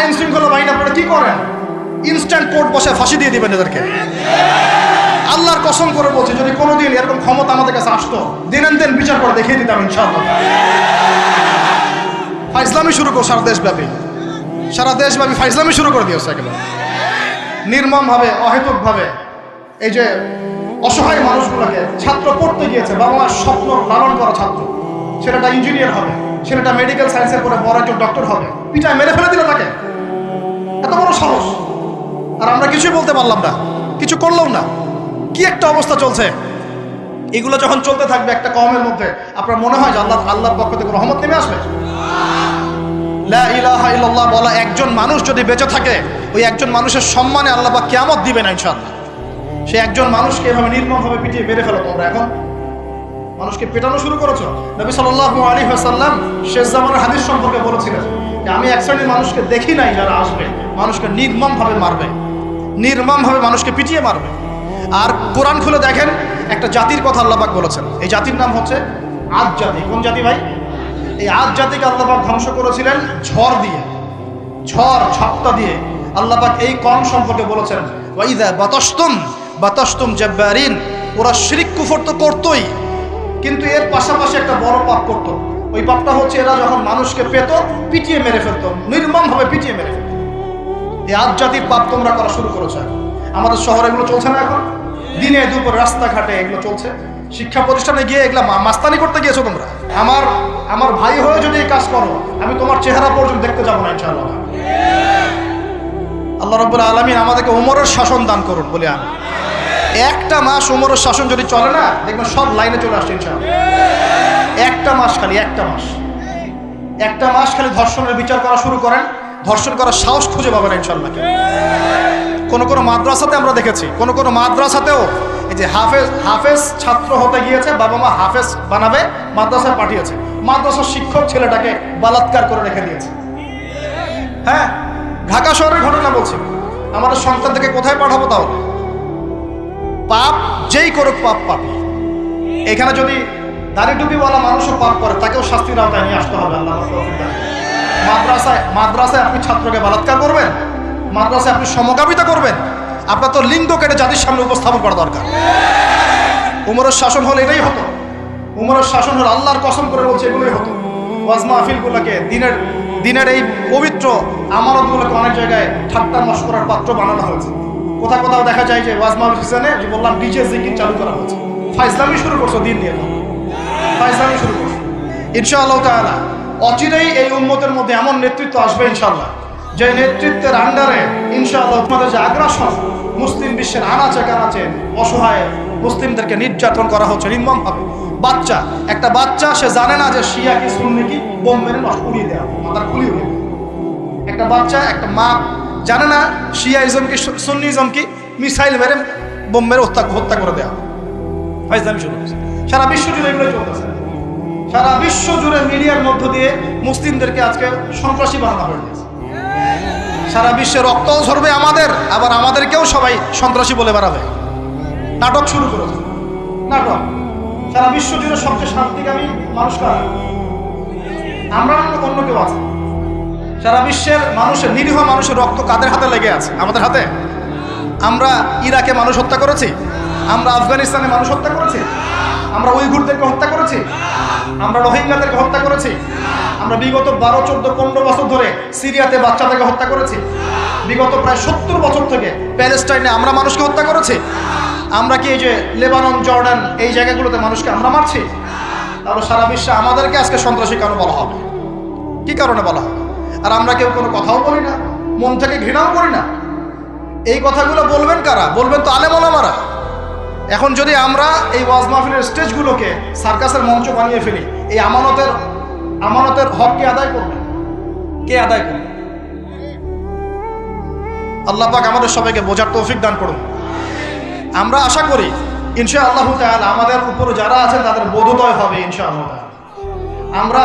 আইন শৃঙ্খলা বাহিনী আপনারা কি করেন? ইনস্ট্যান্ট কোর্ট বসে ফাঁসি দিয়ে দিবেন এদেরকে। আল্লাহর কসম করে বলছি, যদি কোনোদিন এরকম ক্ষমতা আমাদের কাছে আসতো, দিনেন দিন বিচার করে দেখিয়ে দিতাম ইনশাআল্লাহ। ফাইজলামি শুরু করো সারা দেশব্যাপী। সারা দেশব্যাপী ফাইজলামি শুরু করে দিয়েছে একেবারে। নির্মমভাবে, অহেতুকভাবে এই যে অসহায় মানুষগুলোকে ছাত্র পড়তে গিয়েছে বাবা মার স্বপ্ন লালন করা ছাত্র। ছেলেটা ইঞ্জিনিয়ার হবে, ছেলেটা মেডিকেল সায়েন্সের পরে বড় একজন ডক্টর হবে। পিটায় মেরে ফেলে দিল তাকে। এত বড় সাহস। আর আমরা কিছুই বলতে পারলাম না, কিছু করলাম না। কি একটা অবস্থা চলছে? এগুলো যখন চলতে থাকবে একটা কমের মধ্যে, আপনার মনে হয় যে আল্লাহ, আল্লাহর পক্ষ থেকে রহমত নেমে আসবে? ইল্লাল্লাহ বলা একজন মানুষ যদি বেঁচে থাকে, ওই একজন মানুষের সম্মানে আল্লাহ বা কেমত দিবেন ইনশাআল্লাহ। সে একজন মানুষকে এভাবে নির্মমভাবে পিটিয়ে মেরে ফেলো তোমরা এখন। মানুষকে পেটানো শুরু করেছ? নবী সাল্লাল্লাহু আলাইহি ওয়াসাল্লাম শেষ জামানের হাদিস সম্পর্কে বলেছিলেন যে, আমি এক শ্রেণির মানুষকে দেখি নাই যারা আসবে। মানুষকে নির্মমভাবে মারবে। নির্মমভাবে মানুষকে পিটিয়ে মারবে। আর কোরআন খুলে দেখেন, একটা জাতির কথা আল্লাপাক বলেছেন। এই জাতির নাম হচ্ছে আজ জাতি। কোন জাতি ভাই? এই আজ জাতিকে আল্লাপাক ধ্বংস করেছিলেন ঝড় দিয়ে। ঝড় ঝপ্তা দিয়ে। আল্লাপাক এই কম সম্পর্কে বলেছেন ওয়াইদা বাতস্তুম বাতস্তুম জব্বারিন। ওরা শিরিক কুফর তো করতোই। কিন্তু এর পাশাপাশি একটা বড় পাপ করতো। ওই পাপটা হচ্ছে এরা যখন মানুষকে পেত, পিটিয়ে মেরে ফেলতো, নির্মমভাবে পিটিয়ে মেরে ফেলতো। এই আজ জাতির পাপ তোমরা করা শুরু করেছ। এখন। আমাদের শহরে এগুলো চলছে না এখন? দিনে দুপুর রাস্তাঘাটে এগুলো চলছে। শিক্ষা প্রতিষ্ঠানে গিয়ে এগুলা মাস্তানি করতে গিয়েছো তোমরা? আমার আমার ভাই হয়ে যদি এই কাজ করো, আমি তোমার চেহারা পর্যন্ত দেখতে যাব না, ইনশাআল্লাহ। আল্লাহ রব্বুল আলমিন আমাদেরকে উমরের শাসন দান করুন, বলে আমি একটা মাস উমরের শাসন যদি চলে না, দেখবেন সব লাইনে চলে আসছে একটা মাস খালি, একটা মাস। একটা মাস খালি ধর্ষণের বিচার করা শুরু করেন, ধর্ষণ করার সাহস খুঁজে পাবেন ইনশাল্লাহ কোনো কোনো মাদ্রাসাতে আমরা দেখেছি, কোনো কোনো মাদ্রাসাতেও এই যে হাফেজ হাফেজ ছাত্র হতে গিয়েছে, বাবা মা হাফেজ বানাবে, মাদ্রাসায় পাঠিয়েছে। মাদ্রাসার শিক্ষক ছেলেটাকে বালাৎকার করে রেখে দিয়েছে। হ্যাঁ ঢাকা শহরের ঘটনা বলছি। আমাদের সন্তান থেকে কোথায় পাঠাবো তাহলে পাপ, যেই করুক পাপ পাপি এখানে যদি দাড়ি টুপিওয়ালা মানুষও পাপ করে, তাকেও শাস্তির আওতায় নিয়ে আসতে হবে, আল্লাহ। মাদ্রাসায় মাদ্রাসায় আপনি ছাত্রকে বলাৎকার করবেন, মাদ্রাসায় আপনি সমকামিতা করবেন। আপনার তো লিঙ্গ কেটে জাতির সামনে উপস্থাপন করা দরকার। উমরের শাসন হলে এটাই হতো। উমরের শাসন হলে আল্লাহর কসম করে বলছে, এগুলোই হতো। ওয়াজ মাহফিলগুলোকে, দিনের দিনের এই পবিত্র আমানতগুলোকে অনেক জায়গায় ঠাট্টা মস্করার পাত্র বানানো হয়েছে। কোথাও কোথাও দেখা যায় যে ওয়াজ মাহফিল সিজনে যে বললাম ডিজে জিকির চালু করা হয়েছে ফাইসলামি শুরু করছ, দিন দিয়ে ফাইসলামি শুরু করছ। ইনশাআল্লাহ তাআলা, অচিরেই এই উম্মতের মধ্যে এমন নেতৃত্ব আসবে ইনশাআল্লাহ, যে নেতৃত্বের আন্ডারে ইনশাআল্লাহ তোমাদের যে আগ্রাসন, মুসলিম বিশ্বের আনাচে কানাচে অসহায় মুসলিমদেরকে নির্যাতন করা হচ্ছে নির্মমভাবে। বাচ্চা, একটা বাচ্চা সে জানে না যে শিয়া কি সুন্নি কি, বোম মেরে নষ্ট উড়িয়ে দেওয়া মাথার খুলি উড়িয়ে দেওয়া। একটা বাচ্চা, একটা মা জানে না, শিয়াইজম কি, সু- সুন্নিজম কি? মিসাইল মেরে বোম মেরে হত্যা হত্যা করে দেওয়া ফাইজলামি শুরু। সারা বিশ্ব জুড়ে এগুলো চলতেছে। সারা বিশ্ব জুড়ে মিডিয়ার মধ্য দিয়ে মুসলিমদেরকে আজকে সন্ত্রাসী বানানো হয়ে গেছে। সারা বিশ্বে রক্তও ঝরবে আমাদের, আবার আমাদেরকেও সবাই সন্ত্রাসী বলে বেড়াবে। নাটক শুরু করেছে। নাটক। সারা বিশ্ব জুড়ে সবচেয়ে শান্তিকামী মানুষ আমরা অন্য কেউ আছে? সারা বিশ্বের মানুষের নিরীহ মানুষের রক্ত কাদের হাতে লেগে আছে? আমাদের হাতে? আমরা ইরাকে মানুষ হত্যা করেছি? আমরা আফগানিস্তানে মানুষ হত্যা করেছি? আমরা উইঘুরদেরকে হত্যা করেছি? আমরা রোহিঙ্গাদেরকে হত্যা করেছি? আমরা বিগত বারো, চোদ্দ, পনেরো বছর ধরে সিরিয়াতে বাচ্চাদেরকে হত্যা করেছি। বিগত প্রায় সত্তর বছর থেকে প্যালেস্টাইনে আমরা মানুষকে হত্যা করেছি। আমরা কি এই যে লেবানন, জর্ডান এই জায়গাগুলোতে মানুষকে আমরা মারছি? তাহলে সারা বিশ্বে আমাদেরকে আজকে সন্ত্রাসী কেন বলা হবে? কি কারণে বলা হবে? আর আমরা কেউ কোনো কথাও বলি না, মন থেকে ঘৃণাও করি না। এই কথাগুলো বলবেন কারা? বলবেন তো আলেমলামারা এখন যদি আমরা এই ওয়াজ মাহফিলের স্টেজগুলোকে সার্কাসের মঞ্চ বানিয়ে ফেলি, এই আমানতের আমানতের হক কে আদায় করবে? কে আদায় করবে? আল্লাহ পাক আমাদের সবাইকে বোঝার তৌফিক দান করুন। আমরা আশা করি ইনশা আল্লাহ তাআলা আমাদের উপরে যারা আছেন তাদের বোধোদয় হবে ইনশা আল্লাহ আমরা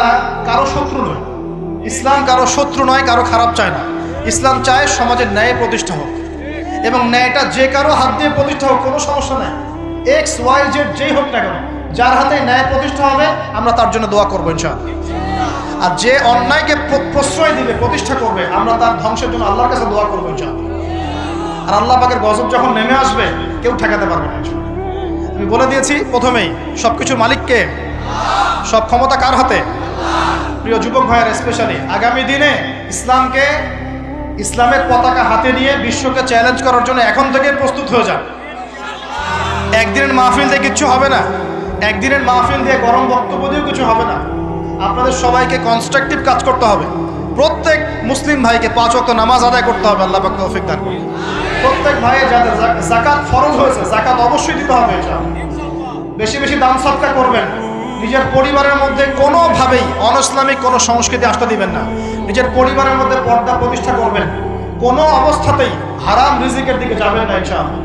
কারও শত্রু নই। ইসলাম কারও শত্রু নয়, কারও খারাপ চায় না। ইসলাম চায় সমাজের ন্যায় প্রতিষ্ঠা হোক। এবং ন্যায়টা যে কারও হাত দিয়ে প্রতিষ্ঠা হোক, কোনো সমস্যা নাই। এক্স ওয়াই জেড যেই হোক না কেন, যার হাতে ন্যায় প্রতিষ্ঠা হবে, আমরা তার জন্য দোয়া করব ইনশাআল্লাহ। আর যে অন্যায়কে প্রশ্রয় দিবে, প্রতিষ্ঠা করবে, আমরা তার ধ্বংসের জন্য আল্লাহর কাছে দোয়া করব ইনশাআল্লাহ। আর আল্লাহ পাকের গজব যখন নেমে আসবে, কেউ ঠেকাতে পারবে না আমি বলে দিয়েছি, প্রথমেই সব কিছুর মালিককে, সব ক্ষমতা কার হাতে? প্রিয় যুবক ভাইয়ের স্পেশালি আগামী দিনে ইসলামকে, ইসলামের পতাকা হাতে নিয়ে বিশ্বকে চ্যালেঞ্জ করার জন্য এখন থেকে প্রস্তুত হয়ে যান। একদিনের মাহফিল দিয়ে কিচ্ছু হবে না। একদিনের মাহফিল দিয়ে গরম বক্তব্য দিয়েও কিছু হবে না। আপনাদের সবাইকে কনস্ট্রাকটিভ কাজ করতে হবে। প্রত্যেক মুসলিম ভাইকে পাঁচ ওয়াক্ত নামাজ আদায় করতে হবে, আল্লাহ পাক তৌফিক দান। প্রত্যেক ভাইয়ের যাদের জাকাত ফরজ হয়েছে, জাকাত অবশ্যই দিতে হবে এটা বেশি বেশি দান সৎকার করবেন। নিজের পরিবারের মধ্যে কোনোভাবেই অনইসলামিক কোনো সংস্কৃতি আসতে দিবেন না। নিজের পরিবারের মধ্যে পর্দা প্রতিষ্ঠা করবেন। কোনো অবস্থাতেই হারাম রিজিকের দিকে যাবেন না, ইনশাআল্লাহ।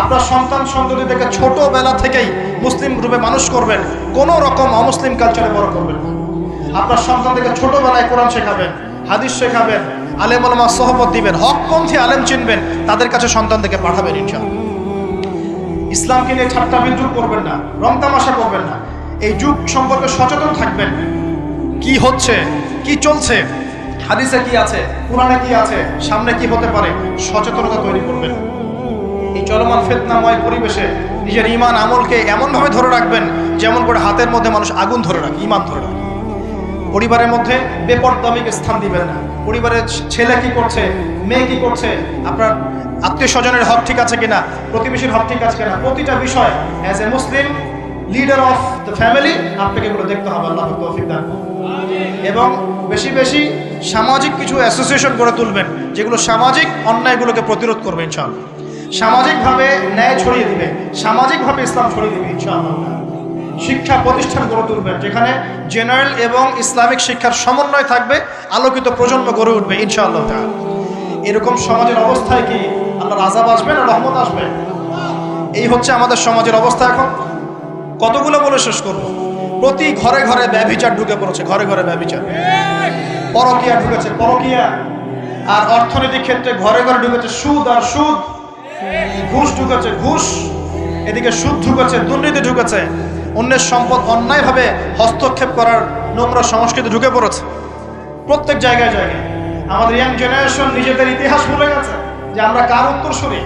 আপনার সন্তান সন্ততি থেকে ছোটবেলা থেকেই মুসলিম রূপে মানুষ করবেন। কোনো রকম অমুসলিম কালচারে বড় করবেন না। আপনার সন্তান থেকে ছোটবেলায় কোরআন শেখাবেন, হাদিস শেখাবেন, আলেম আলমা সহবত দিবেন, হকপন্থী আলেম চিনবেন, তাদের কাছে সন্তান থেকে পাঠাবেন, ইনশাআল্লাহ। ইসলামকে নিয়ে ঠাট্টা বিদ্রুপ করবেন না, রং তামাশা করবেন না। এই যুগ সম্পর্কে সচেতন থাকবেন। কি হচ্ছে? কি চলছে? হাদিসে কি আছে? কোরআনে কি আছে? সামনে কি হতে পারে? সচেতনতা তৈরি করবেন। এই চলমান ফেতনাময় পরিবেশে নিজের ইমান আমলকে এমনভাবে ধরে রাখবেন, যেমন করে হাতের মধ্যে মানুষ আগুন ধরে রাখে ইমান ধরে রাখে। পরিবারের মধ্যে বেপরদামিক স্থান দিবেন না। পরিবারের ছেলে কি করছে? মেয়ে কি করছে? আপনার আত্মীয় স্বজনের হক ঠিক আছে কিনা? প্রতিবেশীর হক ঠিক আছে কিনা? প্রতিটা বিষয় as a Muslim leader of the family আপনাকে এগুলো দেখতে হবে, আল্লাহ তৌফিক দান। এবং বেশি বেশি সামাজিক কিছু অ্যাসোসিয়েশন গড়ে তুলবেন, যেগুলো সামাজিক অন্যায়গুলোকে প্রতিরোধ করবে, ইনশাআল্লাহ সামাজিকভাবে ন্যায় ছড়িয়ে দিবে, সামাজিকভাবে ইসলাম ছড়িয়ে দিবে, ইনশাআল্লাহ শিক্ষা প্রতিষ্ঠান গড়ে তুলবেন, যেখানে জেনারেল এবং ইসলামিক শিক্ষার সমন্বয় থাকবে, আলোকিত প্রজন্ম গড়ে উঠবে, ইনশাআল্লাহ। এরকম সমাজের অবস্থায় কি আল্লাহর আজাব আসবে না রহমত আসবে এই হচ্ছে আমাদের সমাজের অবস্থা এখন কতগুলো বলে শেষ করব? প্রতি ঘরে ঘরে ব্যভিচার ঢুকে পড়েছে, ঘরে ঘরে ব্যভিচার। পরকিয়া ঢুকেছে, পরকিয়া। আর অর্থনৈতিক ক্ষেত্রে ঘরে ঘরে ঢুকেছে সুদ আর সুদ। ঘুষ ঢুকেছে ঘুষ, এদিকে সুদ ঢুকেছে, দুর্নীতি ঢুকেছে। অন্যের সম্পদ অন্যায়ভাবে হস্তক্ষেপ করার নোংরা সংস্কৃতি ঢুকে পড়েছে। প্রত্যেক জায়গায় জায়গায়। আমাদের ইয়াং জেনারেশন নিজেদের ইতিহাস ভুলে গেছে যে আমরা কার উত্তর শুনি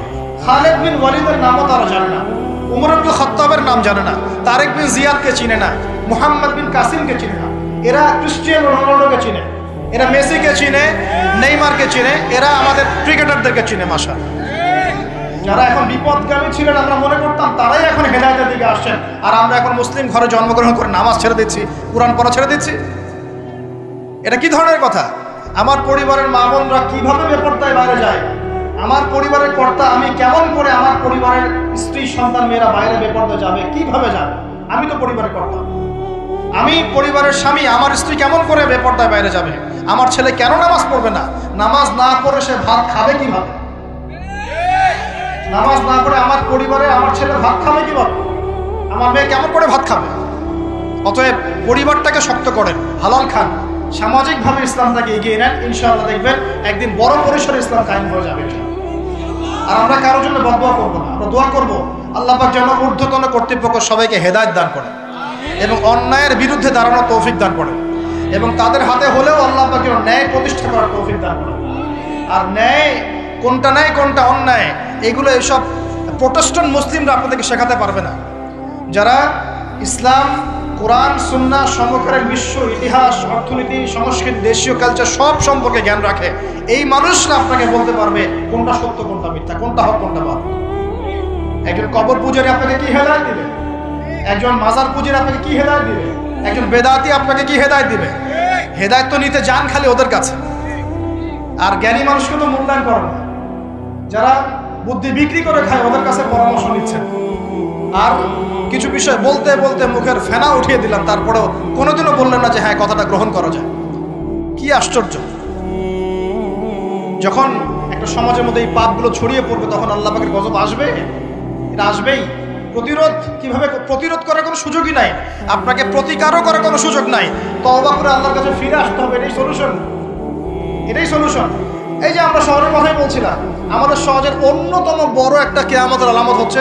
খালেদ বিন ওয়ালিদের নামও তারা জানে না। উমর আব্দুল খত্তাবের নাম জানে না, তারেক বিন জিয়াদকে চিনে না, মুহাম্মদ বিন কাসিমকে চিনে না। এরা ক্রিস্টিয়ানো রোনাল্ডোকে চিনে, এরা মেসিকে চিনে, নেইমারকে চিনে, এরা আমাদের ক্রিকেটারদেরকে চিনে মাসা যারা এখন বিপদগামী ছিলেন, আমরা মনে করতাম তারাই এখন হেদায়তের দিকে আসছেন। আর আমরা এখন মুসলিম ঘরে জন্মগ্রহণ করে নামাজ ছেড়ে দিচ্ছি, কোরআন পড়া ছেড়ে দিচ্ছি। এটা কি ধরনের কথা? আমার পরিবারের মা বোনরা কীভাবে বেপরদায় বাইরে যায়? আমার পরিবারের কর্তা আমি কেমন করে আমার পরিবারের স্ত্রী, সন্তান, মেয়েরা বাইরে বেপর্দা যাবে, কীভাবে যাবে? আমি তো পরিবারের কর্তা। আমি পরিবারের স্বামী, আমার স্ত্রী কেমন করে বেপর্দায় বাইরে যাবে? আমার ছেলে কেন নামাজ পড়বে না? নামাজ না পড়ে সে ভাত খাবে কীভাবে? নামাজ না পড়ে আমার পরিবারে আমার ছেলে ভাত খাবে কীভাবে? আমার মেয়ে কেমন করে ভাত খাবে? অতএব পরিবারটাকে শক্ত করেন, হালাল খান। সামাজিকভাবে ইসলামটাকে এগিয়ে নেন, ইনশাআল্লাহ দেখবেন একদিন বড় পরিসরে ইসলাম কায়েম হয়ে যাবে। আর আমরা কারোর জন্য বদয়া করব না, আমরা দোয়া করব আল্লাহবাক যেন ঊর্ধ্বতন কর্তৃপক্ষ সবাইকে হেদায়ত দান করে এবং অন্যায়ের বিরুদ্ধে দাঁড়ানোর তৌফিক দান করে এবং তাদের হাতে হলেও আল্লাহবাক যেন ন্যায় প্রতিষ্ঠা করার তৌফিক দান করে। আর ন্যায় কোনটা ন্যায়, কোনটা অন্যায়, এগুলো এসব প্রোটেস্টন মুসলিমরা আপনাদেরকে শেখাতে পারবে না। যারা ইসলাম কোরআন সুন্না সমকারের বিশ্ব ইতিহাস, অর্থনীতি, সংস্কৃতি, দেশীয় কালচার সব সম্পর্কে জ্ঞান রাখে। এই মানুষরা আপনাকে বলতে পারবে কোনটা সত্য, কোনটা মিথ্যা, কোনটা হক, কোনটা বাদ একজন কবর পূজারী আপনাকে কি হেদায়ত দিবে? একজন মাজার পূজারী আপনাকে কি হেদায়ত দিবে? একজন বেদাতি আপনাকে কি হেদায়ত দিবে? হেদায়ত তো নিতে যান খালি ওদের কাছে। আর জ্ঞানী মানুষকে তো মূল্যায়ন করেন না যারা বুদ্ধি বিক্রি করে খায়, ওদের কাছে পরামর্শ নিচ্ছেন। আর কিছু বিষয় বলতে বলতে মুখের ফেনা উঠিয়ে দিলাম, তারপরেও কোনোদিনও বললেন না যে হ্যাঁ কথাটা গ্রহণ করা যায়। কি আশ্চর্য। যখন একটা সমাজের মধ্যে এই পাপগুলো ছড়িয়ে পড়বে, তখন আল্লাহ পাকের গজব আসবে? এটা আসবেই। প্রতিরোধ কীভাবে প্রতিরোধ করার কোনো সুযোগই নাই। আপনাকে প্রতিকারও করার কোনো সুযোগ নাই। তওবা করে আল্লাহর কাছে ফিরে আসতে হবে, এটাই সলিউশন এটাই সলিউশন এই যে আমরা শহরের কথাই বলছিলাম, আমাদের সমাজের অন্যতম বড় একটা কেয়ামতের আলামত হচ্ছে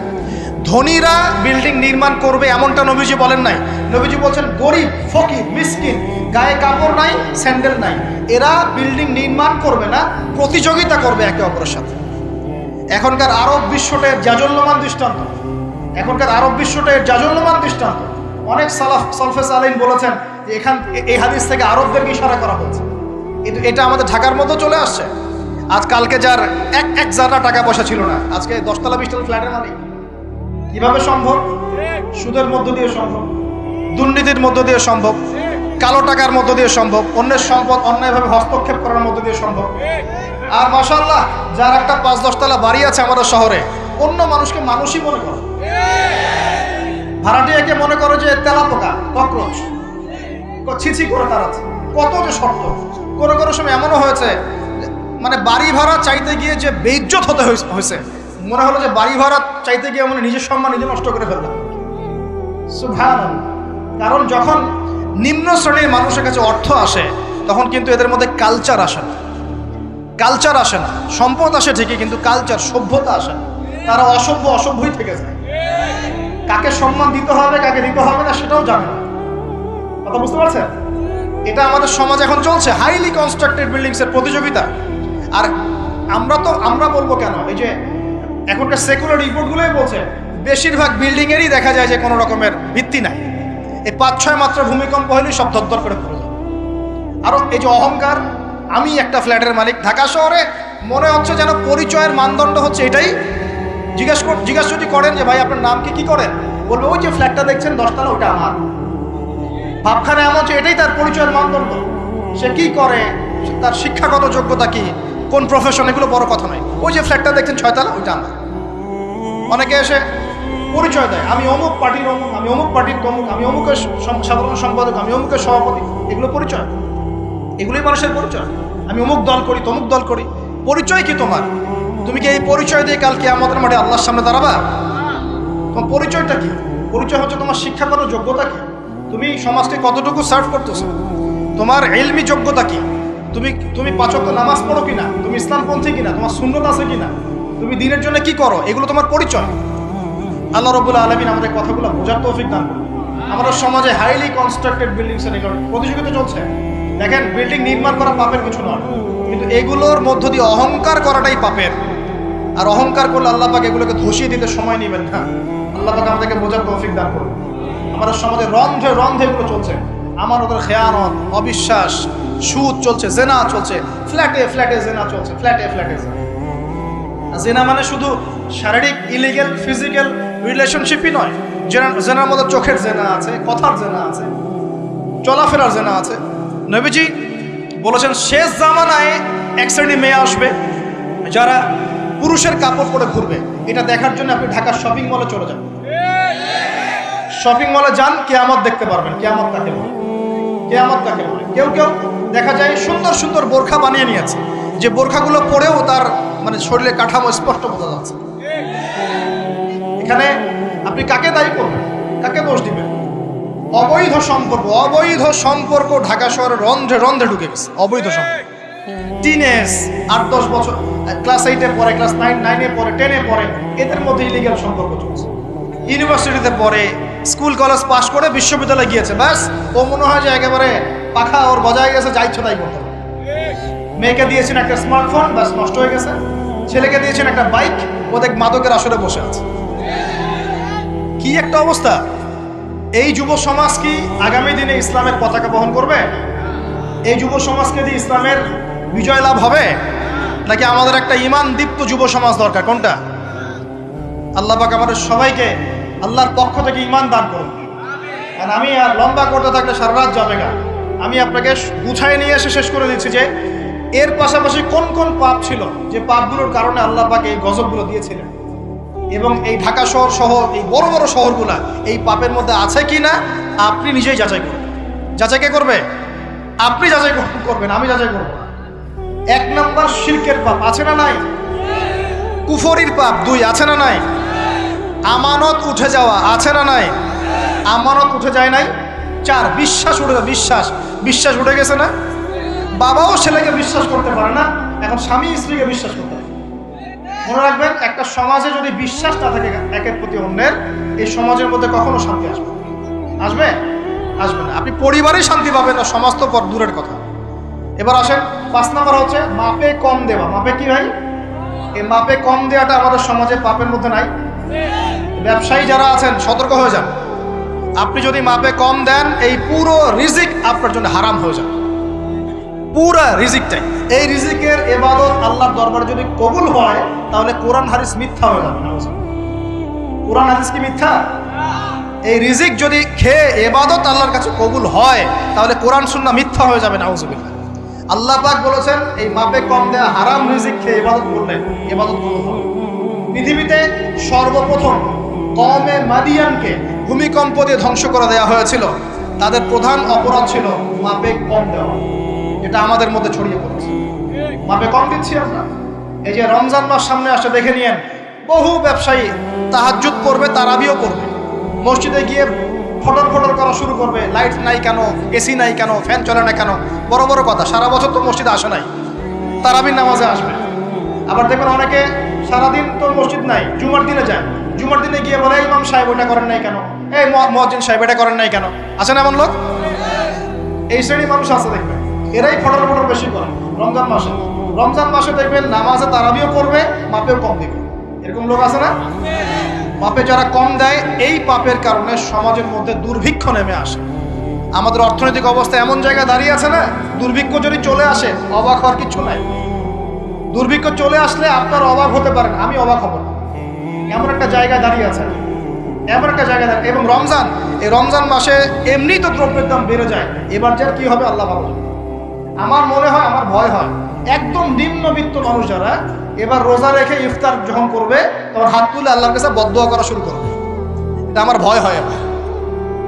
ধনীরা বিল্ডিং নির্মাণ করবে এমনটা নবীজি বলেন নাই। নবীজি বলছেন, গরিব, ফকির, মিসকিন, গায়ে কাপড় নাই, স্যান্ডেল নাই। এরা বিল্ডিং নির্মাণ করবে না, প্রতিযোগিতা করবে একে অপরের সাথে। এখনকার আরব বিশ্বটের জাজল্যমান দৃষ্টান্ত। এখনকার আরব বিশ্বটের জাজল্যমান দৃষ্টান্ত। অনেক সালাফ সলফেস আলাইন বলেছেন যে এখান এই হাদিস থেকে আরবদেরকে ইশারা করা হয়েছে। কিন্তু এটা আমাদের ঢাকার মতো চলে আসছে। আজ কালকে যার এক এক জাররা টাকা পয়সা ছিল না। আজকে দশতলা, বিশতলা ফ্ল্যাটের মালিক। কীভাবে সম্ভব? সুদের মধ্য দিয়ে সম্ভব। দুর্নীতির মধ্য দিয়ে সম্ভব। কালো টাকার মধ্য দিয়ে সম্ভব। অন্যের সম্পদ অন্যায়ভাবে হস্তক্ষেপ করার মধ্য দিয়ে সম্ভব। আর মাসাল্লাহ যার একটা পাঁচ দশতলা বাড়ি আছে আমাদের শহরে, অন্য মানুষকে মানুষই মনে করে। ভাড়াটিয়াকে মনে করো যে তেলা পোকা, ককরোচ। ছিছি করে তাড়াচ্ছে কত যে শর্ত কোনো কোনো সময় এমনও হয়েছে মানে বাড়ি ভাড়া চাইতে গিয়ে যে বেইজ্জত হতে হয়েছে মনে হলো যে বাড়ি ভাড়া চাইতে গিয়ে মানে নিজের সম্মান নিজে নষ্ট করে ফেললাম। সুবহানাল্লাহ। কারণ যখন নিম্ন শ্রেণির মানুষের কাছে অর্থ আসে, তখন কিন্তু এদের মধ্যে কালচার আসে না। কালচার আসে না। সম্পদ আসে ঠিকই, কিন্তু কালচার সভ্যতা আসে না। তারা অসভ্য, অসভ্যই থেকে যায়। কাকে সম্মান দিতে হবে, কাকে দিতে হবে না, সেটাও জানে না। কথা বুঝতে পারছেন? এটা আমাদের সমাজ এখন চলছে। হাইলি কনস্ট্রাক্টেড বিল্ডিংস এর প্রতিযোগিতা। আর আমরা তো, আমরা বলব কেন? এই যে এখনকার সেকুলার রিপোর্টগুলোই বলছে, বেশিরভাগ বিল্ডিং এরই দেখা যায় যে কোনো রকমের ভিত্তি নাই। এই পাঁচ, ছয় মাত্রা ভূমিকম্প হলেই সব ধরধর করে পড়ে যায়। আরও এই যে অহংকার, আমি একটা ফ্ল্যাটের মালিক ঢাকা শহরে, মনে হচ্ছে যেন পরিচয়ের মানদণ্ড হচ্ছে এটাই। জিজ্ঞেস জিজ্ঞেস যদি করেন যে, ভাই, আপনার নাম কি? কি করেন? বলবে, ওই যে ফ্ল্যাটটা দেখছেন, দশতলা ওটা আমার। ভাবখানা এমন হচ্ছে এটাই তার পরিচয়ের মানদণ্ড। সে কি করে? তার শিক্ষাগত যোগ্যতা কি? কোন প্রফেশন এগুলো বড় কথা নয়। ওই যে ফ্ল্যাটটা দেখছেন, ছয়তলা, ওইটা আমার। অনেকে এসে পরিচয় দেয়। আমি অমুক পার্টির অমুক, আমি অমুক পার্টির তমুক, আমি অমুকের সাধারণ সম্পাদক, আমি অমুকের সভাপতি। এগুলো পরিচয়। এগুলোই মানুষের পরিচয়। আমি অমুক দল করি, তমুক দল করি। পরিচয় কি তোমার? তুমি কি এই পরিচয় দিয়ে কালকে আমাদের মাঠে আল্লাহর সামনে দাঁড়াবা? তোমার পরিচয়টা কি? পরিচয় হচ্ছে তোমার শিক্ষাগত যোগ্যতা কি? তুমি সমাজকে কতটুকু সার্ভ করতেছো? তোমার এলমি যোগ্যতা কি? তুমি তুমি পাচক নামাজ পড়ো কিনা? তুমি ইসলামপন্থী কিনা? তোমার শূন্যতা আছে কিনা? তুমি দিনের জন্য কি করো? এগুলো তোমার পরিচয়। আল্লাহ রবুল্লা আলমিন আমাদের কথাগুলো বোঝার তৌফিক দান আমাদের সমাজে হাইলি কনস্ট্রাক্টেড বিল্ডিংস এর প্রতিযোগিতা চলছে। দেখেন বিল্ডিং নির্মাণ করা পাপের কিছু নয়। কিন্তু এগুলোর মধ্য দিয়ে অহংকার করাটাই পাপের। আর অহংকার করলে আল্লাহ পাক এগুলোকে ধসিয়ে দিতে সময় নেবেন না। আল্লাহ পাক আমাদেরকে বোঝার তৌফিক দান করুন। আমাদের সমাজে রন্ধে রন্ধে এগুলো চলছে। আমার ওদের খেয়ানত অবিশ্বাস, সুদ চলছে, জেনা চলছে। ফ্ল্যাটে ফ্ল্যাটে জেনা চলছে, ফ্ল্যাটে ফ্ল্যাটে জেনা। জেনা মানে শুধু শারীরিক ইলিগেল ফিজিক্যাল রিলেশনশিপই নয়। জেনা, জেনার মধ্যে চোখের জেনা আছে, কথার জেনা আছে, চলাফেরার জেনা আছে। নবীজি বলেছেন, শেষ জামানায় এক শ্রেণি মেয়ে আসবে, যারা পুরুষের কাপড় পরে ঘুরবে। এটা দেখার জন্য আপনি ঢাকার শপিং মলে চলে যান। শপিং মলে যান, কেয়ামত দেখতে পারবেন। কেয়ামত কাকে বলে? কেয়ামত কাকে বলে? কেউ কেউ দেখা যায় সুন্দর সুন্দর বোরখা বানিয়ে নিয়েছে। যে বোরখাগুলো পরেও তার মানে শরীরে কাঠামো স্পষ্ট বোঝা যাচ্ছে। এখানে আপনি কাকে দায়ী করবেন? কাকে দোষ দিবেন? অবৈধ সম্পর্ক অবৈধ সম্পর্ক ঢাকা শহরে রন্ধ্রে রন্ধ্রে ঢুকে গেছে, অবৈধ সম্পর্ক। টিনেজ আট, দশ বছর ক্লাস এইটে পরে ক্লাস নাইন নাইনে পরে টেনে পরে, এদের মধ্যে ইলিগাল সম্পর্ক চলছে। ইউনিভার্সিটিতে পড়ে স্কুল কলেজ পাশ করে বিশ্ববিদ্যালয়ে গিয়েছে, ব্যাস, ও মনে হয় যে একেবারে পাখা ওর বজায় গেছে যা ইচ্ছা তাই করতে। পারে। মেয়েকে দিয়েছেন একটা স্মার্টফোন, ব্যাস নষ্ট হয়ে গেছে। ছেলেকে দিয়েছেন একটা বাইক ও দেখ মাদকের আসরে বসে আছে। কি একটা অবস্থা? এই যুব সমাজ কি আগামী দিনে ইসলামের পতাকা বহন করবে? এই যুব সমাজকে দিয়ে ইসলামের বিজয় লাভ হবে? নাকি আমাদের একটা ইমান দীপ্ত যুব সমাজ দরকার? কোনটা? আল্লাহ পাক আমাদের সবাইকে আল্লাহর পক্ষ থেকে ইমান দান করুন। আর আমি আর লম্বা করতে থাকলে সারা রাত যাবে গা আমি আপনাকে গুছায় নিয়ে এসে শেষ করে দিচ্ছি যে এর পাশাপাশি কোন কোন পাপ ছিল? যে পাপগুলোর কারণে আল্লাহ পাক এই গজবগুলো দিয়েছিলেন। এবং এই ঢাকা শহর সহ এই বড় বড় শহরগুলা এই পাপের মধ্যে আছে কি না আপনি নিজেই যাচাই করবেন যাচাই কে করবে? আপনি যাচাই কর- করবেন, আমি যাচাই করব। এক নম্বর শিরকের পাপ আছে না নাই? কুফরির পাপ দুই আছে না নাই? আমানত উঠে যাওয়া আছে না নাই? আমানত উঠে যায় নাই? চার, বিশ্বাস উঠে বিশ্বাস। বিশ্বাস উঠে গেছে না? বাবাও ছেলেকে বিশ্বাস করতে পারে না, এখন স্বামী স্ত্রীকে বিশ্বাস করতে পারে। মনে রাখবেন, একটা সমাজে যদি বিশ্বাস না থাকে একের প্রতি অন্যের, এই সমাজের মধ্যে কখনো শান্তি আসবে আসবে? আসবে না। আপনি পরিবারেই শান্তি পাবেন না, সমাজ তো পর দূরের কথা। এবার আসেন, পাঁচ নাম্বার হচ্ছে মাপে কম দেওয়া। মাপে কি ভাই? এই মাপে কম দেওয়াটা আমাদের সমাজে পাপের মধ্যে নাই। ব্যবসায়ী যারা আছেন, সতর্ক হয়ে যান। আপনি যদি মাপে কম দেন, এই পুরো রিজিক আপনার জন্য হারাম হয়ে যাবে। পুরা রিজিকটাই। এই রিজিকের এবাদত আল্লাহর দরবার যদি কবুল হয় তাহলে কোরআন হাদিস মিথ্যা হয়ে যাবে। কোরআন হাদিস কি মিথ্যা? এই রিজিক যদি খেয়ে এবাদত আল্লাহর কাছে কবুল হয় তাহলে কোরআন সুন্না মিথ্যা হয়ে যাবে নাউজুবিল্লাহ আল্লাহ পাক বলেছেন এই মাপে কম দেয়া হারাম রিজিক খেয়ে ইবাদত করলে ইবাদত কবুল হবে। পৃথিবীতে সর্বপ্রথম কমে মাদিয়ানকে ভূমিকম্প দিয়ে ধ্বংস করে দেওয়া হয়েছিল। তাদের প্রধান অপরাধ ছিল মাপে কম দেওয়া। এটা আমাদের মধ্যে ছড়িয়ে পড়েছে। মাপে কম দিচ্ছি আমরা। এই যে রমজান মাস সামনে আসে দেখে নিয়েন, বহু ব্যবসায়ী তাহাজ্জুদ করবে, তারাবিও করবে। মসজিদে গিয়ে ফটর ফটর করা শুরু করবে, লাইট নাই কেন, এসি নাই কেন, ফ্যান চলে না কেন, বড় বড় কথা, সারা বছর তো মসজিদে আসে নাই, তারাবির নামাজে আসবে। আবার দেখবেন অনেকে সারাদিন তো মসজিদ নাই, জুমার দিনে যায়। জুমার দিনে গিয়ে বলে, "এই ইমাম সাহেব ওটা করেন নাই কেন? এই মহাজিন সাহেব এটা করেন নাই কেন? আছেন এমন লোক? এই শ্রেণির মানুষ আছে দেখবেন। এরাই ফটর ফটর বেশি করে। রমজান মাসে। রমজান মাসে দেখবেন নামাজে তারাবিও করবে মাপেও কম দিবে। এরকম লোক আছে না? পাপে যারা কম দেয়, এই পাপের কারণে সমাজের মধ্যে দুর্ভিক্ষ নেমে আসে। আমাদের অর্থনৈতিক অবস্থা এমন জায়গায় দাঁড়িয়ে আছে না? দুর্ভিক্ষ যদি চলে আসে, অবাক হওয়ার কিছু নাই। দুর্ভিক্ষ চলে আসলে আপনার অবাক হতে পারেন আমি অবাক হব এমন একটা জায়গায় দাঁড়িয়ে আছে। এমন একটা জায়গায় দাঁড়িয়ে এবং রমজান, এই রমজান মাসে এমনি তো দ্রব্যের দাম বেড়ে যায়। এবার যার কি হবে, আল্লাহ ভালো। আমার মনে হয়, আমার ভয় হয়। একদম নিম্নবিত্ত মানুষ যারা, এবার রোজা রেখে ইফতার যখন করবে, তখন হাত তুলে আল্লাহর কাছে বদয়া করা শুরু করবে। এটা আমার ভয় হয় এবার।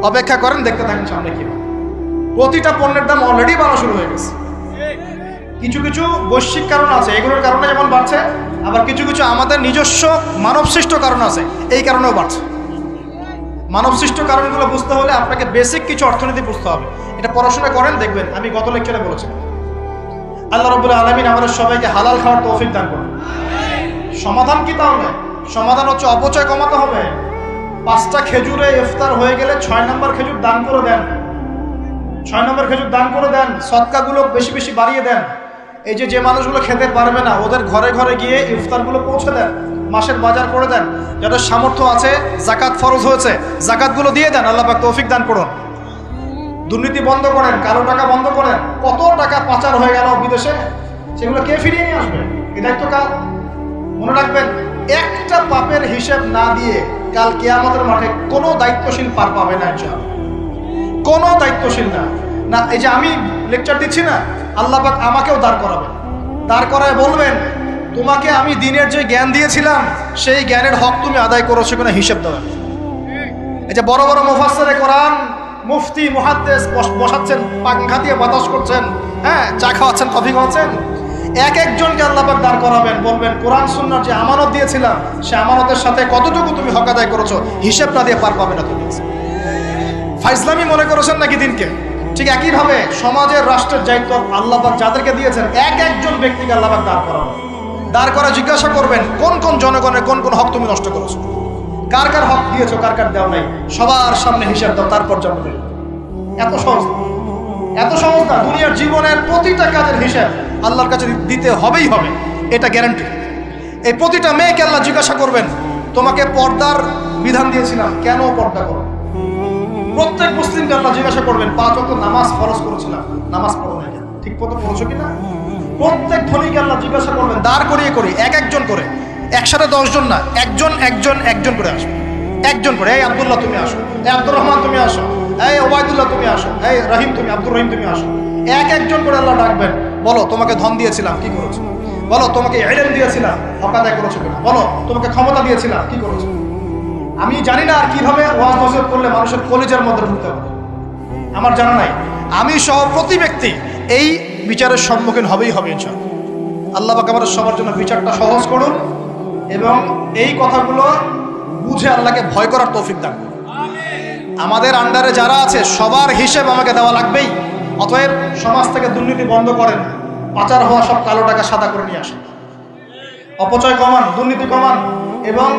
অপেক্ষা করেন, দেখতে থাকেন সামনে কি প্রতিটা পণ্যের দাম অলরেডি বাড়া শুরু হয়ে গেছে। কিছু কিছু বৈশ্বিক কারণ আছে, এগুলোর কারণে যেমন বাড়ছে, আবার কিছু কিছু আমাদের নিজস্ব মানবসৃষ্ট কারণ আছে, এই কারণেও বাড়ছে। মানবসৃষ্ট কারণগুলো বুঝতে হলে আপনাকে বেসিক কিছু অর্থনীতি বুঝতে হবে। এটা পড়াশোনা করেন, দেখবেন। আমি গত লেকচারে বলেছি আল্লাহ রবুল্লাহ আলমিন আমাদের সবাইকে হালাল খাওয়ার তৌফিক দান করুন। সমাধান কি তাহলে? সমাধান হচ্ছে অপচয় কমাতে হবে। পাঁচটা খেজুরে ইফতার হয়ে গেলে ছয় নম্বর খেজুর দান করে দেন। ছয় নম্বর খেজুর দান করে দেন, সৎকাগুলো বেশি বেশি বাড়িয়ে দেন। এই যে যে মানুষগুলো খেতে পারবে না, ওদের ঘরে ঘরে গিয়ে ইফতারগুলো পৌঁছে দেন, মাসের বাজার করে দেন। যাদের সামর্থ্য আছে, জাকাত ফরজ হয়েছে, জাকাতগুলো দিয়ে দেন, আল্লাহ তৌফিক দান করুন। দুর্নীতি বন্ধ করেন, কালো টাকা বন্ধ করেন, কত টাকা পাচার হয়ে গেল বিদেশে? সেগুলো কে ফিরিয়ে নিয়ে আসবে? এ দায়িত্ব কার? মনে রাখবেন, একটা পাপের হিসেব না দিয়ে কাল কেয়ামতের মাঠে কোনো দায়িত্বশীল পার পাবে না ইনশাআল্লাহ। কোনো দায়িত্বশীল না। না, এই যে আমি লেকচার দিচ্ছি না, আল্লাহ পাক আমাকেও দাঁড় করাবেন। দাঁড় করায় বলবেন, তোমাকে আমি দিনের যে জ্ঞান দিয়েছিলাম, সেই জ্ঞানের হক তুমি আদায় করেছ কিনা হিসেব দেওয়া। এই যে বড় বড় মুফাসসিরে কোরআন মুফতি, মুহাদ্দেস বসাচ্ছেন পাংখা দিয়ে বাতাস করছেন হ্যাঁ চা খাওয়াচ্ছেন, কফি খাওয়াচ্ছেন। এক একজনকে আল্লাহ পাক দাঁড় করাবেন, বলবেন, কোরআন, সুন্নার যে আমানত দিয়েছিলাম, সে আমানতের সাথে কতটুকু তুমি হক আদায় করেছ? হিসেব না দিয়ে পার পাবে না তুমি। ফাইজলামি মনে করেছেন নাকি দিনকে? ঠিক একইভাবে সমাজের, রাষ্ট্রের দায়িত্ব আল্লাহবাক যাদেরকে দিয়েছেন, এক একজন ব্যক্তিকে আল্লাহবাক দাঁড় করাবেন। দাঁড় করা জিজ্ঞাসা করবেন, কোন কোন জনগণের কোন কোন হক তুমি নষ্ট করেছ? কার কার হক দিয়েছ, কার কার দেওয়া নাই, সবার সামনে হিসাব দাও, তারপর জন্ম এত সহজ এত সহজ না, দুনিয়ার জীবনের প্রতিটা কাজের হিসাব আল্লাহর কাছে দিতে হবেই হবে, এটা গ্যারান্টি এই প্রতিটা মেয়েকে আল্লাহ জিজ্ঞাসা করবেন, তোমাকে পর্দার বিধান দিয়েছিলাম, কেন পর্দা করো? প্রত্যেক মুসলিমকে আল্লাহ জিজ্ঞাসা করবেন, পাঁচ অত নামাজ ফরজ করেছিলাম, নামাজ পড়ো না ঠিক মতো পড়েছো কিনা? প্রত্যেক ধনীকে আল্লাহ জিজ্ঞাসা করবেন, দাঁড় করিয়ে করি, এক একজন করে। একসাথে দশজন না, একজন একজন একজন করে আসবে একজন করে, এই আবদুল্লাহ তুমি আসো, এই আব্দুর রহমান তুমি আসো, এই ওবায়দুল্লাহ তুমি আসো, এই রহিম তুমি, আব্দুর রহিম তুমি আসো। এক, একজন করে আল্লাহ ডাকবেন, বলো, তোমাকে ধন দিয়েছিলাম, কি করেছ? বলো, তোমাকে এলেন দিয়েছিলাম হকাদায় করেছ কিনা? বলো, তোমাকে ক্ষমতা দিয়েছিলাম, কি করেছ? আমি জানি না আর কীভাবে ওয়াজ নসিহত করলে মানুষের কলেজের মধ্যে ঢুকতে হবে। আমার জানা নাই। আমি সহ প্রতি ব্যক্তি এই বিচারের সম্মুখীন হবেই হবে, ইনশাআল্লাহ। আল্লাহ পাক আমাদের সবার জন্য বিচারটা সহজ করুন। এবং এই কথাগুলো বুঝে আল্লাহকে ভয় করার তৌফিক দান করুন। আমাদের আন্ডারে যারা আছে, সবার হিসেব আমাকে দেওয়া লাগবেই। অতএব সমাজ থেকে দুর্নীতি বন্ধ করেন, পাচার হওয়া সব কালো টাকা সাদা করে নিয়ে আসেন। অপচয় কমান, দুর্নীতি কমান এবং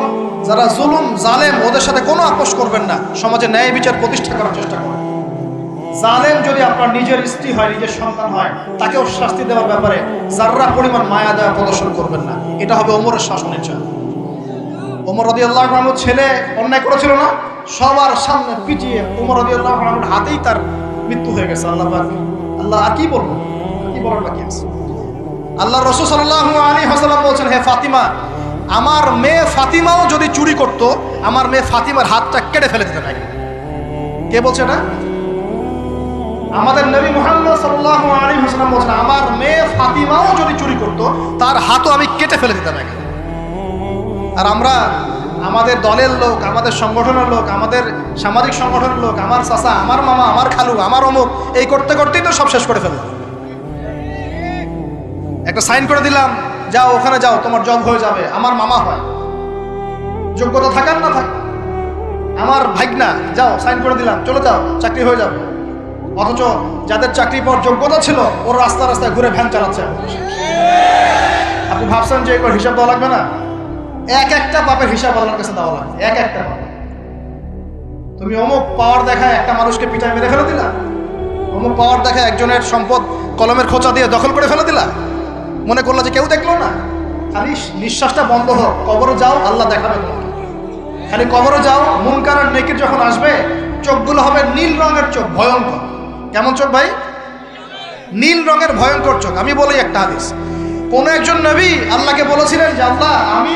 যারা জুলুম, জালেম, ওদের সাথে কোনো আপোষ করবেন না। সমাজে ন্যায় বিচার প্রতিষ্ঠা করার চেষ্টা করেন। জালেম যদি আপনার নিজের স্ত্রী হয়, নিজের সন্তান হয়, তাকেও শাস্তি দেওয়ার ব্যাপারে যার্রা পরিমাণ মায়া দেওয়া প্রদর্শন করবেন না। এটা হবে ওমরের শাসনের চাল ওমর রদি আল্লাহ ছেলে অন্যায় করেছিল না? সবার সামনে পিটিয়ে ওমর রদি আল্লাহ হাতেই তার মৃত্যু হয়ে গেছে। আল্লাহ আল্লাহ, আর কি বলব? কি বলার বাকি আছে? আল্লাহ রসুল সাল্লাহ আলী হাসালাম বলছেন, হে ফাতিমা, আমার মেয়ে ফাতিমাও যদি চুরি করত, আমার মেয়ে ফাতিমার হাতটা কেটে ফেলে দিতে পারে। কে বলছে না আমাদের নবী মোহাম্মদ সাল্লাহ আলী হাসালাম বলছেন, আমার মেয়ে ফাতিমাও যদি চুরি করত, তার হাতও আমি কেটে ফেলে দিতাম একে আর আমরা, আমাদের দলের লোক, আমাদের সংগঠনের লোক, আমাদের সামাজিক সংগঠনের লোক, আমার চাচা, আমার মামা, আমার খালু, আমার অমুক, এই করতে করতেই তো সব শেষ করে ফেললাম। একটা সাইন করে দিলাম, যাও, ওখানে যাও, তোমার জব হয়ে যাবে, আমার মামা হয়। যোগ্যতা থাকার না থাক, আমার ভাইগনা যাও, সাইন করে দিলাম, চলে যাও, চাকরি হয়ে যাবে। অথচ যাদের চাকরি পাওয়ার যোগ্যতা ছিল, ওর রাস্তা রাস্তায় ঘুরে ভ্যান চালাচ্ছে। আপনি ভাবছেন যে এগুলোর হিসাব দেওয়া লাগবে না? এক একটা পাপের হিসাব আল্লাহর কাছে দেওয়া লাগবে, এক একটা তুমি অমুক পাওয়ার দেখায় একটা মানুষকে পিঠায় মেরে ফেলে দিলা? অমুক পাওয়ার দেখায় একজনের সম্পদ কলমের খোঁচা দিয়ে দখল করে ফেলে দিলা? মনে করল যে কেউ দেখল না? খালি নিঃশ্বাসটা বন্ধ হোক, কবরে যাও, আল্লাহ দেখাবে তোমাকে। খালি কবরে যাও, মুনকার আর নেকির যখন আসবে, চোখগুলো হবে নীল রঙের চোখ, ভয়ঙ্কর। কেমন চোখ ভাই? নীল রঙের ভয়ঙ্কর চোখ, আমি বলি একটা হাদিস। কোন একজন নবী আল্লাহকে বলেছিলেন যে, আল্লাহ, আমি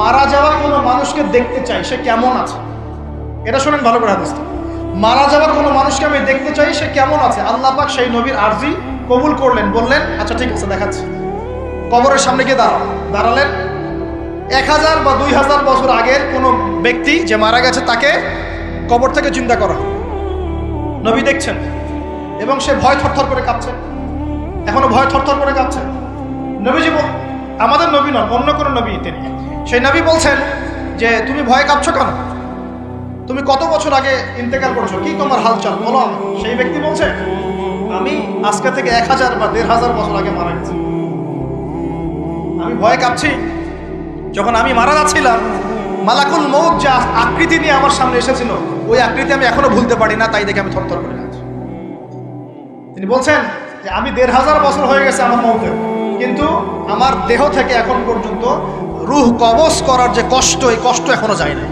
মারা যাওয়া কোনো মানুষকে দেখতে চাই, সে কেমন আছে? এটা শোনেন ভালো করে হাদিসটা। মারা যাওয়া কোনো মানুষকে আমি দেখতে চাই, সে কেমন আছে? আল্লাহ পাক সেই নবীর আর্জি কবুল করলেন, বললেন আচ্ছা ঠিক আছে, দেখাচ্ছি। কবরের সামনে গিয়ে দাঁড়ান দাঁড়ালেন এক হাজার বা দুই হাজার বছর আগের কোনো ব্যক্তি যে মারা গেছে, তাকে কবর থেকে চিন্তা করা নবী দেখছেন। এবং সে ভয় থরথর করে কাঁপছে। এখনও ভয় থরথর করে কাঁপছে। নবীজি আমাদের নবী নন, অন্য কোনো নবী তিনি। সেই নবী বলছেন যে, তুমি ভয় কাঁপছো কেন? তুমি কত বছর আগে ইন্তেকাল করছ? কি তোমার হালচাল? বলো সেই ব্যক্তি বলছে, আমি আজকে থেকে এক হাজার বা দেড় হাজার বছর আগে মারা গেছি। আমি ভয় কাঁপছি। যখন আমি মারা যাচ্ছিলাম, মালাকুল মৌত যা আকৃতি নিয়ে আমার সামনে এসেছিল, ওই আকৃতি আমি এখনও ভুলতে পারি না, তাই দেখে আমি থরথর করে যাচ্ছি তিনি বলছেন যে আমি দেড় হাজার বছর হয়ে গেছে আমার মৌতের কিন্তু আমার দেহ থেকে এখন পর্যন্ত রুহ কবজ করার যে কষ্ট, এই কষ্ট এখনও যায় না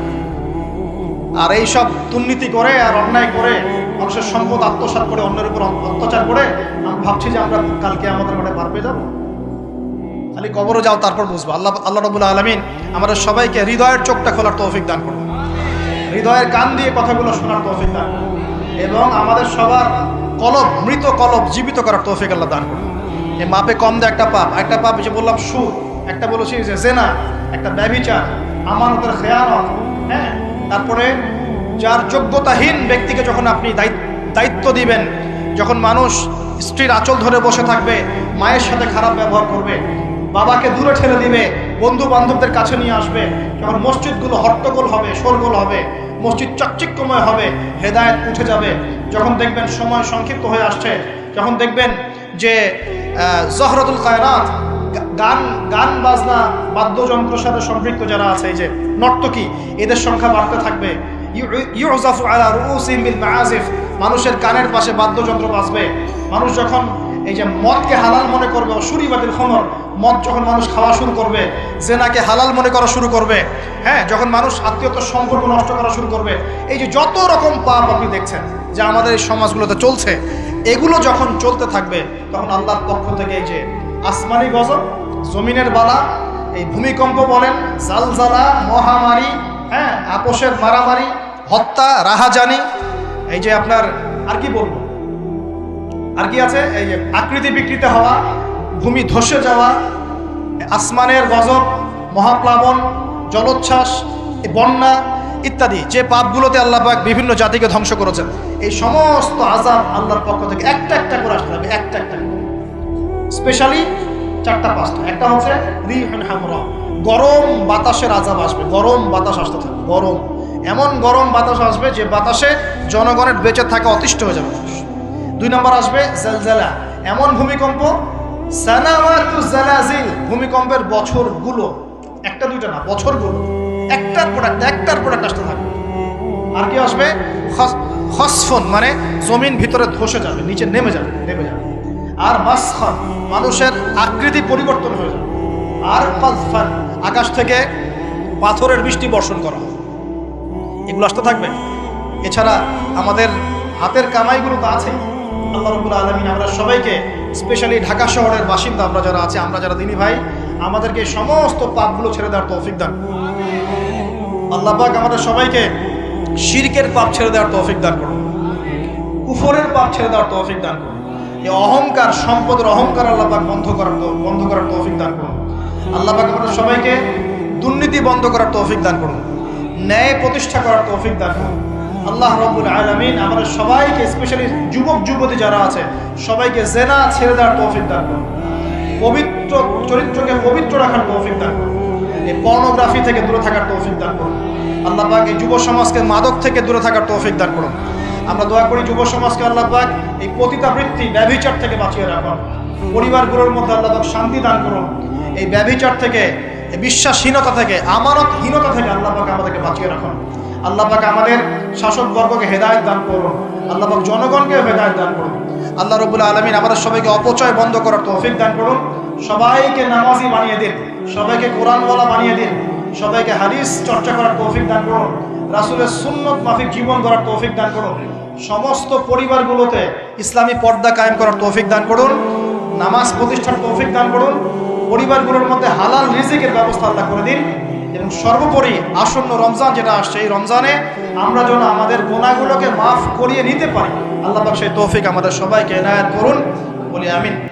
আর এই সব দুর্নীতি করে আর অন্যায় করে, মানুষের সম্পদ আত্মসাৎ করে, অন্যের উপর অত্যাচার করে, আমি ভাবছি যে আমরা কালকে আমাদের মাঠে পার পেয়ে যাব। খালি কবরও যাও, তারপর বুঝব। আল্লাহ আল্লাহ রবুল্লা আলমিন আমাদের সবাইকে হৃদয়ের চোখটা খোলার তৌফিক দান করুন। হৃদয়ের কান দিয়ে কথাগুলো শোনার তৌফিক দান এবং আমাদের সবার কলব, মৃত কলব জীবিত করার তৌফিক আল্লাহ দান করুন। এই মাপে কম দেয় একটা পাপ একটা পাপ যে বললাম, সুদ, একটা বলেছি যে জেনা, একটা ব্যবিচার আমানতের খেয়ানত হ্যাঁ? তারপরে যার যোগ্যতাহীন ব্যক্তিকে যখন আপনি দায়িত্ব দিবেন, যখন মানুষ স্ত্রীর আঁচল ধরে বসে থাকবে, মায়ের সাথে খারাপ ব্যবহার করবে, বাবাকে দূরে ঠেলে দিবে বন্ধু বান্ধবদের কাছে নিয়ে আসবে, যখন মসজিদগুলো হট্টগোল হবে, শোরগোল হবে, মসজিদ চাকচিক্যময় হবে, হেদায়েত উঠে যাবে। যখন দেখবেন সময় সংক্ষিপ্ত হয়ে আসছে, যখন দেখবেন যে জহরতুল কায়নাত গা- গান গান বাজনা বাদ্যযন্ত্রের সাথে সম্পৃক্ত যারা আছে, এই যে, নর্তকী, এদের সংখ্যা বাড়তে থাকবে। মানুষের কানের পাশে বাদ্যযন্ত্র বাজবে। মানুষ যখন এই যে মদকে হালাল মনে করবে সুরিবাতিল খমর মদ যখন মানুষ খাওয়া শুরু করবে, জেনাকে হালাল মনে করা শুরু করবে হ্যাঁ যখন মানুষ আত্মীয়তার সম্পর্ক নষ্ট করা শুরু করবে, এই যে যত রকম পাপ আপনি দেখছেন যে আমাদের এই সমাজগুলোতে চলছে, এগুলো যখন চলতে থাকবে, তখন আল্লাহর পক্ষ থেকে এই যে আসমানি গজব, জমিনের বালা, এই ভূমিকম্প বলেন, জালজালা, মহামারী হ্যাঁ আপোষের মারামারি, হত্যা, রাহাজানি, এই যে আপনার, আর কি বলব? আর কি আছে? এই যে আকৃতি বিকৃত হওয়া ভূমি ধসে যাওয়া, আসমানের গজব, মহাপ্লাবন, জলোচ্ছ্বাস, বন্যা ইত্যাদি যে পাপগুলোতে পাক বিভিন্ন জাতিকে ধ্বংস করেছেন। এই সমস্ত আজাব আল্লাহর পক্ষ থেকে একটা একটা করে আসতে হবে, একটা একটা স্পেশালি চারটা পাঁচটা। একটা হচ্ছে হামরা। গরম বাতাসের আজাব আসবে, গরম বাতাস আসতে থাকবে, গরম। এমন গরম বাতাস আসবে যে বাতাসে জনগণের বেঁচে থাকা অতিষ্ঠ হয়ে যাবে দুই নম্বর আসবে জেলজেলা। এমন ভূমিকম্প সানাওয়াতু জালাজিল ভূমিকম্পের বছরগুলো একটা, দুইটা না, বছরগুলো। একটার প্রোডাক্ট একটার প্রোডাক্ট আসতে থাকবে। আর কি আসবে? খসফন মানে জমিন ভিতরে ধসে যাবে, নিচে নেমে যাবে নেমে যাবে। আর মাসখান মানুষের আকৃতি পরিবর্তন হয়ে যাবে। আর আকাশ থেকে পাথরের বৃষ্টি বর্ষণ করা হবে। এগুলো আসতে থাকবে। এছাড়া আমাদের হাতের কামাইগুলো তো আছে আল্লাহ রবুল আলমিন আমরা সবাইকে স্পেশালি ঢাকা শহরের বাসিন্দা আমরা যারা আছে, আমরা যারা দিনী ভাই, আমাদেরকে সমস্ত পাপগুলো ছেড়ে দেওয়ার তৌফিক দান। আল্লাহ পাক আমাদের সবাইকে শিরকের পাপ ছেড়ে দেওয়ার তৌফিক দান করুন। কুফরের পাপ ছেড়ে দেওয়ার তৌফিক দান করুন। এই অহংকার, সম্পদের অহংকার আল্লাহ পাক বন্ধ করার বন্ধ করার তৌফিক দান করুন। আল্লাহ পাক আমাদের সবাইকে দুর্নীতি বন্ধ করার তৌফিক দান করুন। ন্যায় প্রতিষ্ঠা করার তৌফিক দান করুন। আল্লাহ রব্বুল আলমিন আমাদের সবাইকে স্পেশালি যুবক, যুবতী যারা আছে, সবাইকে জেনা ছেড়ে দেওয়ার তৌফিক দান করুন। পবিত্র চরিত্রকে পবিত্র রাখার তৌফিক দান করুন। এই পর্নোগ্রাফি থেকে দূরে থাকার তৌফিক দান করুন। আল্লাহ পাক এই যুব সমাজকে মাদক থেকে দূরে থাকার তৌফিক দান করুন। আমরা দোয়া করি যুব সমাজকে আল্লাহ পাক এই পতিতাবৃত্তি ব্যভিচার থেকে বাঁচিয়ে রাখুন। পরিবারগুলোর মধ্যে আল্লাহ পাক শান্তি দান করুন। এই ব্যভিচার থেকে বিশ্বাসহীনতা থেকে, আমানতহীনতা থেকে আল্লাহ পাক আমাদেরকে বাঁচিয়ে রাখুন। আল্লাহ পাক আমাদের শাসকবর্গকে হেদায়ত দান করুন। আল্লাহ পাক জনগণকে হেদায়ত দান করুন। আল্লাহ রবুল্লা আলমিন আমাদের সবাইকে অপচয় বন্ধ করার তৌফিক দান করুন। সবাইকে নামাজি বানিয়ে দিন। সবাইকে কোরআন কোরআনওয়ালা বানিয়ে দিন। সবাইকে হাদিস চর্চা করার তৌফিক দান করুন। রাসুলের সুন্নত মাফিক জীবন করার তৌফিক দান করুন। সমস্ত পরিবারগুলোতে ইসলামী পর্দা কায়েম করার তৌফিক দান করুন। নামাজ প্রতিষ্ঠার তৌফিক দান করুন। পরিবারগুলোর মধ্যে হালাল রিজিকের ব্যবস্থা আল্লাহ করে দিন। এবং সর্বোপরি আসন্ন রমজান যেটা আসছে, এই রমজানে আমরা যেন আমাদের গোনাগুলোকে মাফ করিয়ে নিতে পারি। আল্লাহ সেই তৌফিক আমাদের সবাইকে এনায়াত করুন। বলি আমিন।